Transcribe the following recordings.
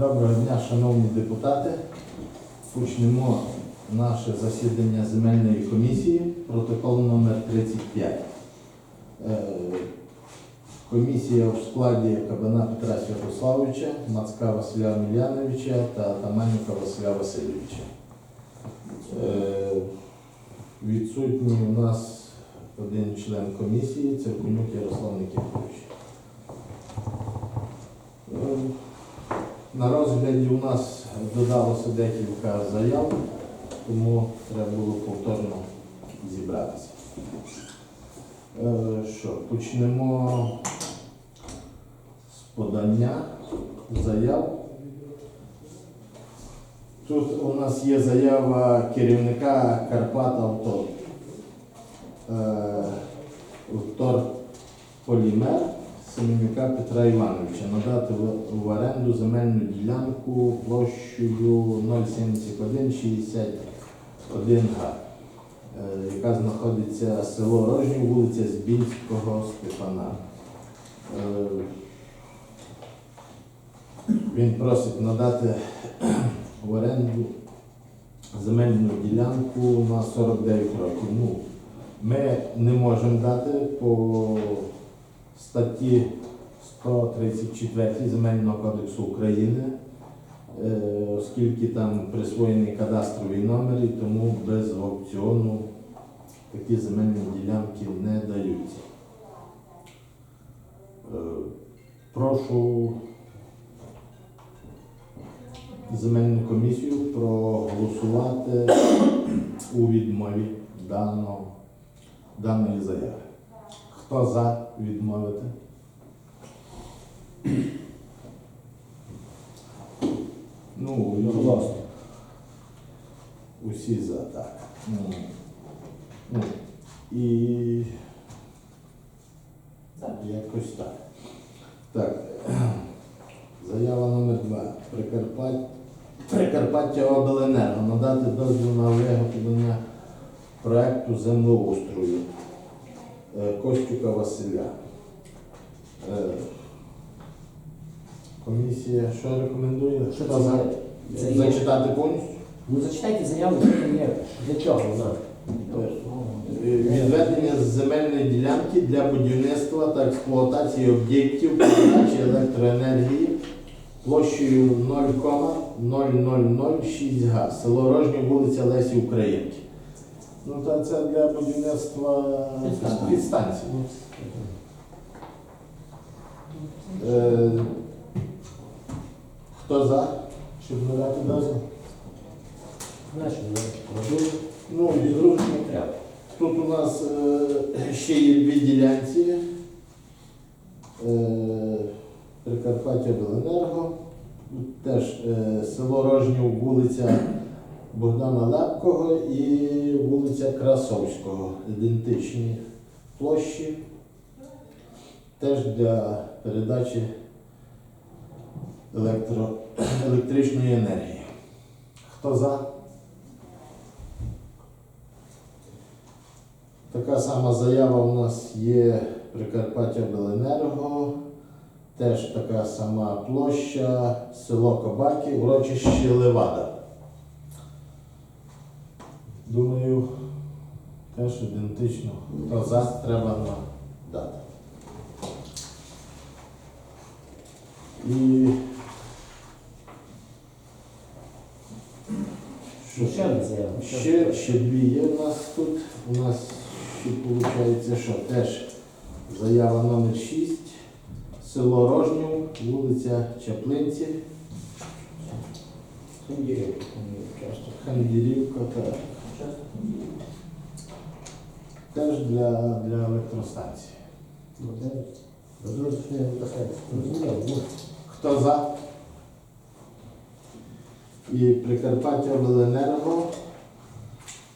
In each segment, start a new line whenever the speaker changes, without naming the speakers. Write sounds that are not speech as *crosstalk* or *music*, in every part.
Доброго дня, шановні депутати. Почнемо наше засідання земельної комісії, протокол номер 35. Е, Комісія в складі Кабана Петра Святославовича, Мацка Василя Міляновича та Таманюка Василя Васильовича. Е, Відсутній у нас один член комісії, Циркунюк Ярослав Никифорович. На розгляді у нас додалося декілька заяв, тому треба було повторно зібратися. Е, Що, почнемо з подання заяв. Тут у нас є заява керівника Карпат Авто. Е, Полімер Семенюка Петра Івановича надати в- в оренду земельну ділянку площею 07161 га, е, яка знаходиться село Рожнів, вулиця Збінського Степана. Е, Він просить надати *clears throat* в оренду земельну ділянку на 49 років. Ну, ми не можемо дати по статті 134 Земельного кодексу України, е, оскільки там присвоєний кадастровий номер, і тому без аукціону такі земельні ділянки не даються. Е, Прошу земельну комісію проголосувати у відмові даної заяви. Хто за відмовити? Ну,
Одноголосно.
Усі за так. Ну, ну, і якось так. Так. Заява номер два. Прикарпаття, Прикарпаття Обленерго надати дозвіл на виготовлення проекту землеустрою Костюка Василя. Е, Комісія що рекомендує?
Що це
за?
це є?
Зачитати повністю?
Ну зачитайте заяву, що є. Для чого вона?
Відведення земельної ділянки для будівництва та експлуатації об'єктів передачі електроенергії площею 0,0006 га, село Рожнів, вулиця Лесі Українки. Ну, та це для будівництва
Підстанції.
підстанції. Е, Хто за? Щоб надати дозвіл? Ну,
треба.
Тут у нас е, ще є дві ділянці. Е, Прикарпаття Беленерго. Теж е, село Рожнів, вулиця Богдана Лепкого і вулиця Красовського. Ідентичні площі. Теж для передачі електро, електричної енергії. Хто за? Така сама заява у нас є Прикарпаття Беленерго, теж така сама площа, село Кобаки, урочище Левада. Думаю, теж ідентично. Хто за, треба надати. І
Ну, ще одна заява.
Ще, ще дві є у нас тут. У нас ще виходить, що теж заява номер 6. Село Рожнів, вулиця Чаплинці,
Є часто.
Хандірівка теж для, для електростанції. Хто за? І Прикарпаття Обленерго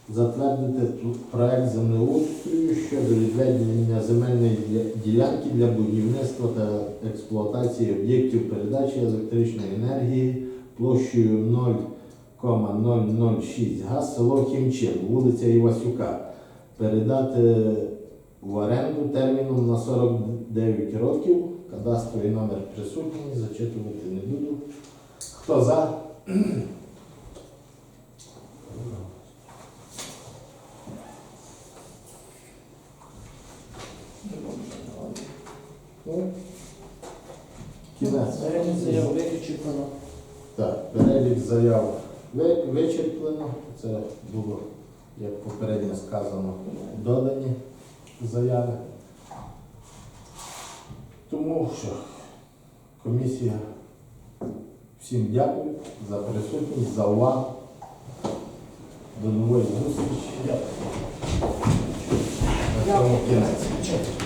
затвердити тут проект землеустрою щодо відведення земельної ділянки для будівництва та експлуатації об'єктів передачі електричної енергії площею 0,006 га, село Хімчин, вулиця Івасюка. Передати в оренду терміном на 49 років. Кадастровий номер присутній, зачитувати не буду. Хто за? Кінець.
Перелік заяв вичерпано.
Так, перелік заяв вичерплено. Це було, як попередньо сказано, додані заяви. Тому що комісія всім дякую за присутність, за увагу. До нової зустрічі. На цьому кінець.